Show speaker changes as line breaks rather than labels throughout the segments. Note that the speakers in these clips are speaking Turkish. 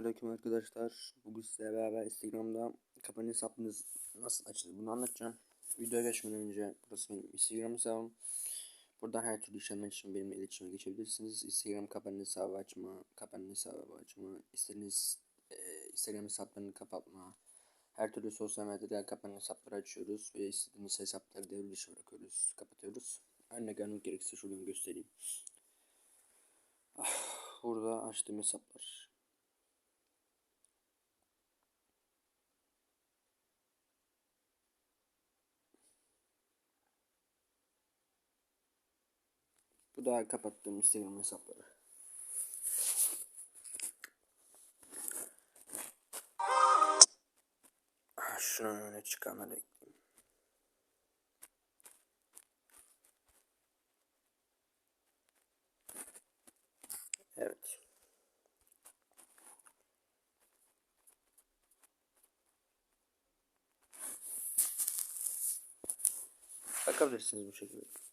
Selamünaleyküm arkadaşlar. Bugün sizlerle beraber Instagram'da kapanış hesabınız nasıl açılır bunu anlatacağım. Videoya geçmeden önce burası benim Instagram hesabım. Buradan her türlü işlemler için benimle iletişime geçebilirsiniz. Instagram kapanış hesabı açma, kapanış hesabı açma, istediğiniz e, Instagram hesaplarını kapatma. Her türlü sosyal medyada kapanış hesapları açıyoruz ve istediğiniz hesapları devre dışı bırakıyoruz, kapatıyoruz. Örnek vermek gerekirse şuradan göstereyim. Ah, Burada açtığım hesaplar. Bu da kapattığım Instagram hesapları. Ah, Şunu öne çıkanları ekleyeyim. Evet. Bakabilirsiniz bu şekilde.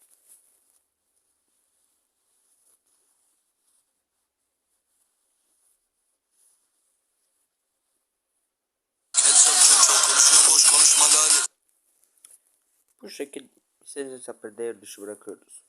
Bu şekilde istediğiniz hesapları devre dışı bırakıyoruz.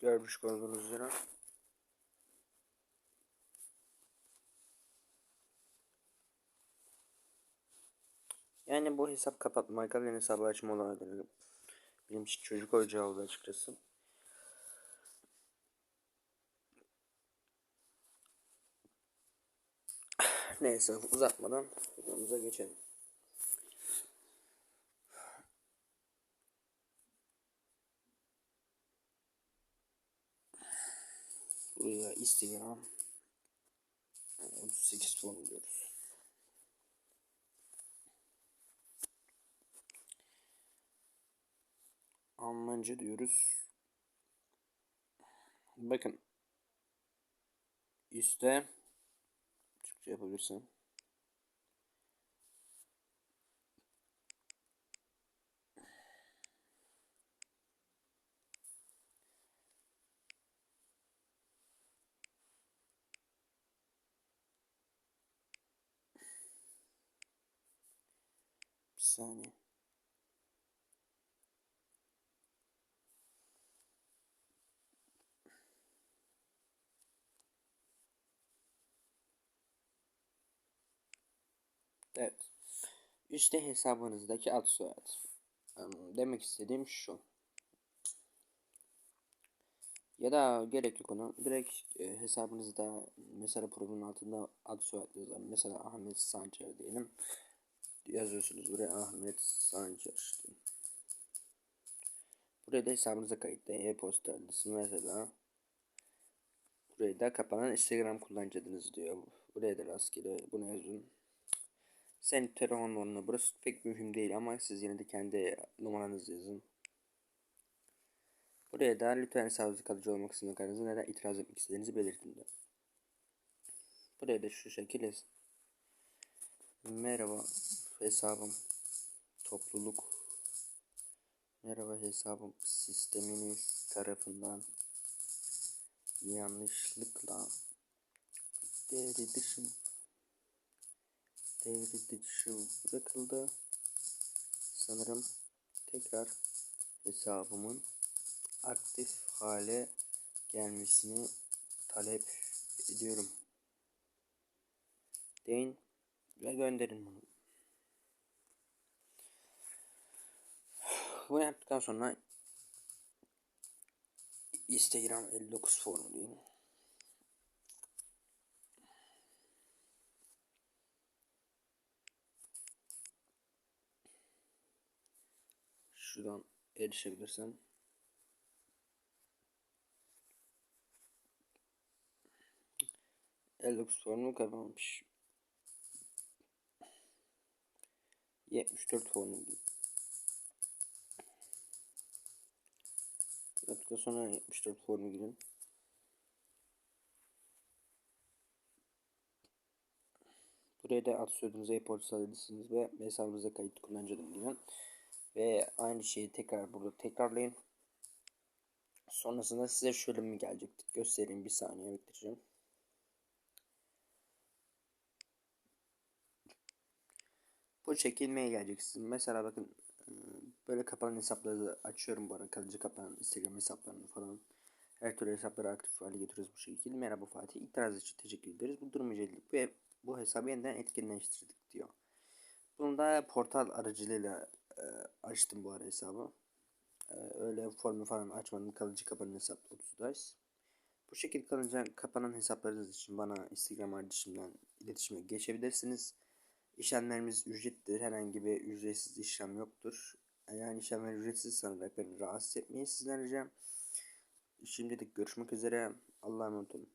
Görmüş olduğunuz üzere. Yani bu hesap kapatmak, yeni hesabı açma olayları benim için çocuk oyuncağı oldu açıkçası. Neyse uzatmadan videomuza geçelim. Buraya Instagram 38 form diyoruz. Almanca diyoruz. Bakın. Üste Türkçe yapabilirsin. Bir saniye. Evet. Üste hesabınızdaki ad soyad. Em, Demek istediğim şu. Ya da gerek yok ona. Direkt e, hesabınızda mesela profilin altında ad soyad yazar. Mesela Ahmet Sancar diyelim. Yazıyorsunuz buraya Ahmet Sancar. diye. Buraya da hesabınıza kayıtlı e-posta adresi mesela. Buraya da kapanan Instagram kullanıcı adınız diyor. Buraya da rastgele bunu yazın. Senin telefon numaranı burası pek mühim değil ama siz yine de kendi numaranızı yazın. Buraya da lütfen hesabınızı kalıcı olmak için neden itiraz etmek istediğinizi belirtin de. Buraya da şu şekilde. Merhaba hesabım topluluk. Merhaba hesabım sisteminiz tarafından yanlışlıkla dışı devre dışı bırakıldı. Sanırım tekrar hesabımın aktif hale gelmesini talep ediyorum. Deyin ve gönderin bunu. Bunu yaptıktan sonra Instagram 59 formu diyeyim. şuradan erişebilirsem Ellux formu kapanmış. 74 formu. Yaptıktan sonra 74 formu girin. Buraya da ad soyadınızı e-posta adresiniz ve hesabınıza kayıt kullanıcı adını. Ve aynı şeyi tekrar burada tekrarlayın. Sonrasında size şöyle mi gelecektir? Göstereyim bir saniye bekleyeceğim. Bu çekilmeye gelecek sizin. Mesela bakın e, böyle kapanan hesapları açıyorum bu arada. Kalıcı kapanan Instagram hesaplarını falan. Her türlü hesapları aktif hale getiriyoruz bu şekilde. Merhaba Fatih. İtiraz için teşekkür ederiz. Bu durumu inceledik ve bu hesabı yeniden etkinleştirdik diyor. Bunu da portal aracılığıyla e, açtım bu ara hesabı. E, öyle formu falan açmadım. Kalıcı kapanan hesap 30'dayız. Bu şekilde kalınca kapanan hesaplarınız için bana Instagram adresimden iletişime geçebilirsiniz. İşlemlerimiz ücretlidir. Herhangi bir ücretsiz işlem yoktur. Yani işlemler ücretsiz sanarak beni rahatsız etmeyi sizden ricam. Şimdilik görüşmek üzere. Allah'a emanet olun.